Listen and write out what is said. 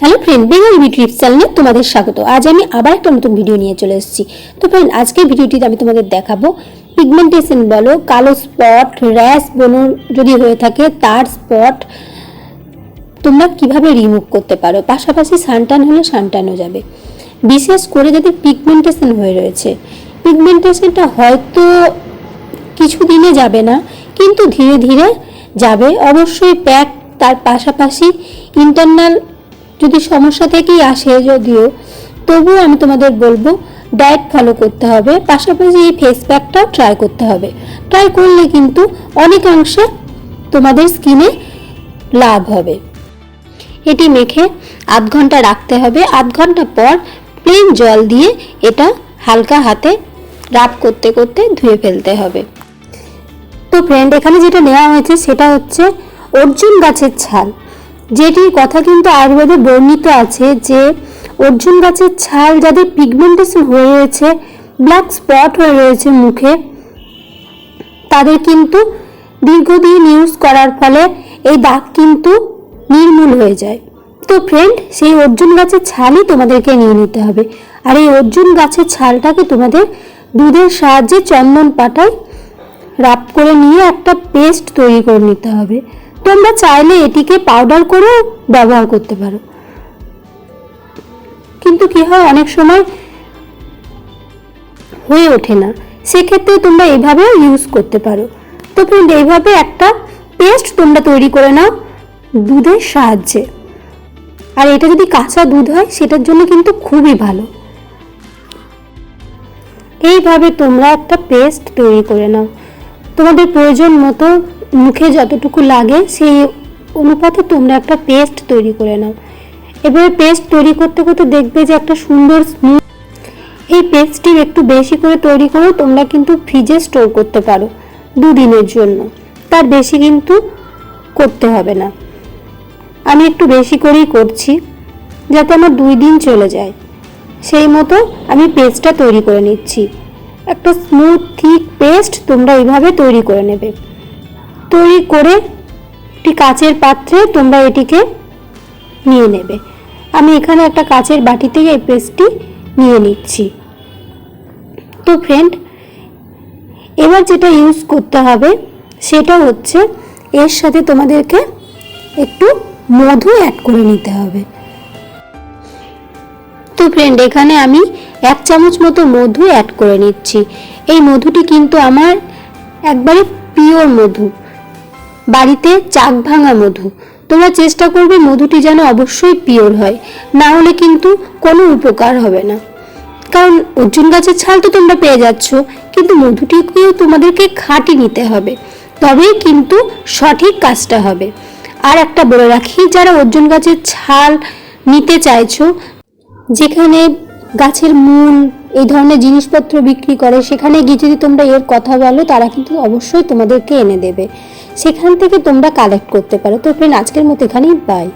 Hello friend Bengal tips চ্যানেলে তোমাদের স্বাগত। আজ আমি আবার একটা নতুন ভিডিও নিয়ে চলে এসেছি। তো ফ্রেন্ড আজকের ভিডিওটিতে আমি তোমাদের দেখাবো পিগমেন্টেশন বলো, কালো স্পট র্যাশ বলো যদি হয়ে থাকে, তার স্পট তোমরা কীভাবে রিমুভ করতে পারো? পাশাপাশি সানটান হলে সানটানও যাবে। বিশেষ করে যাদের পিগমেন্টেশন হয়ে রয়েছে পিগমেন্টেশনটা হয়তো কিছু দিনে যাবে না, কিন্তু ধীরে ধীরে যাবে। অবশ্যই প্যাক তার পাশাপাশি ইন্টারনাল যদি সমস্যা থেকেই আসে যদিও, তবুও আমি তোমাদের বলব ডায়েট ফলো করতে হবে, পাশাপাশি এই ফেস প্যাকটাও ট্রাই করতে হবে। ট্রাই করলে কিন্তু অনেকাংশে তোমাদের স্কিনে লাভ হবে। এটি মেখে আধ ঘণ্টা রাখতে হবে। আধ ঘণ্টা পর প্লেন জল দিয়ে এটা হালকা হাতে রাব করতে করতে ধুয়ে ফেলতে হবে। তো ফ্রেন্ড এখানে যেটা নেওয়া হয়েছে সেটা হচ্ছে অর্জুন গাছের ছাল। যেটির কথা কিন্তু আয়ুর্বেদে বর্ণিত আছে যে অর্জুন গাছের ছাল যাদের পিগমেন্টেশন হয়ে রয়েছে ব্ল্যাক স্পট হয়ে রয়েছে মুখে, তাদের কিন্তু দীর্ঘদিন ইউজ করার ফলে এই দাগ কিন্তু নির্মূল হয়ে যায়। তো ফ্রেন্ড সেই অর্জুন গাছের ছালই তোমাদেরকে নিয়ে নিতে হবে। আর এই অর্জুন গাছের ছালটাকে তোমাদের দুধের সাহায্যে চন্দন পাটায় রাপ করে নিয়ে একটা পেস্ট তৈরি করে নিতে হবে। তোমরা চাইলে এটিকে পাউডার করেও ব্যবহার করতে পারো। কিন্তু কি হয়, অনেক সময় হয়ে ওঠে না। সেক্ষেত্রে তোমরা এইভাবে ইউজ করতে পারো। তো ফ্রেন্ড এইভাবে একটা পেস্ট তোমরা তৈরি করে নাও দুধের সাহায্যে। আর এটা যদি কাঁচা দুধ হয়, সেটার জন্য কিন্তু খুবই ভালো। এইভাবে তোমরা একটা পেস্ট তৈরি করে নাও। তোমাদের প্রয়োজন মতো মুখে যতটুকু লাগে সেই অনুপাতে তোমরা একটা পেস্ট তৈরি করে নাও। এবারে পেস্ট তৈরি করতে করতে দেখবে যে একটা সুন্দর স্মুথ এই পেস্টটি একটু বেশি করে তৈরি করেও তোমরা কিন্তু ফ্রিজে স্টোর করতে পারো দুদিনের জন্য। তার বেশি কিন্তু করতে হবে না। আমি একটু বেশি করেই করছি, যাতে আমার দুই দিন চলে যায়। সেই মতো আমি পেস্টটা তৈরি করে নিচ্ছি। একটা স্মুথ থিক পেস্ট তোমরা এইভাবে তৈরি করে নেবে। তৈরি করে একটি কাচের পাত্রে তোমরা এটিকে নিয়ে নেবে। আমি এখানে একটা কাচের বাটি থেকে এই পেস্টটি নিয়ে নিচ্ছি। তো ফ্রেন্ড এবার যেটা ইউজ করতে হবে, সেটা হচ্ছে এর সাথে তোমাদেরকে একটু মধু অ্যাড করে নিতে হবে। তো ফ্রেন্ড এখানে আমি এক চামচ মতো মধু অ্যাড করে নিচ্ছি। এই মধুটি কিন্তু আমার একবারে পিওর মধু। বাড়িতে চাক ভাঙা মধু। তোমরা চেষ্টা করবে মধুটি যেন অবশ্যই পিওর হয়, না হলে কিন্তু কোনো উপকার হবে না। কারণ অর্জুন গাছের ছাল তো তোমরা পেয়ে যাচ্ছ, কিন্তু মধুটিকেও তোমাদেরকে খাঁটি নিতে হবে। তবেই কিন্তু সঠিক কাজটা হবে। আর একটা বলে রাখি, যারা অর্জুন গাছের ছাল নিতে চাইছো, যেখানে গাছের মূল, এই ধরনের জিনিসপত্র বিক্রি করে, সেখানে গিয়ে যদি তোমরা এর কথা বলো, তারা কিন্তু অবশ্যই তোমাদেরকে এনে দেবে। সেখান থেকে তোমরা কালেক্ট করতে পারো। তো ফ্রেন্ড আজকের মতো এখানেই বাই